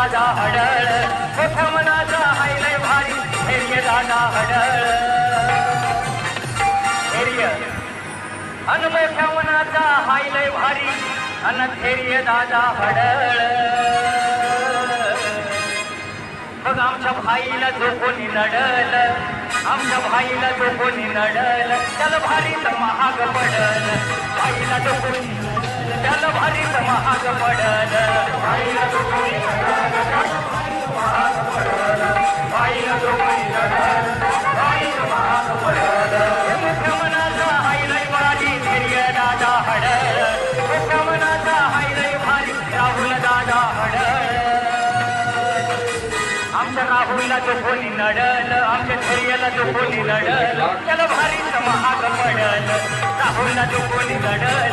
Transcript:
दादा हडळ. हे प्रथमनाचा हायलय भारी. धैर्य दादा हडळ. धैर्य अनुमय प्रमणाचा हायलय भारी. अन धैर्य दादा हडळ. मग आमच्या भाईला जो कोणी नडल. आमच्या भाईला जो कोणी नडल. त्याला भारी तर महाग पडल. भाईला जो कोणी त्याला भारी तर महाग पडल. आमच्या राहुलला जो कोणी लढल आमच्या धैर्याला जो कोणी लढल त्याला भारीच महाग पडल राहुलला जो कोणी लढल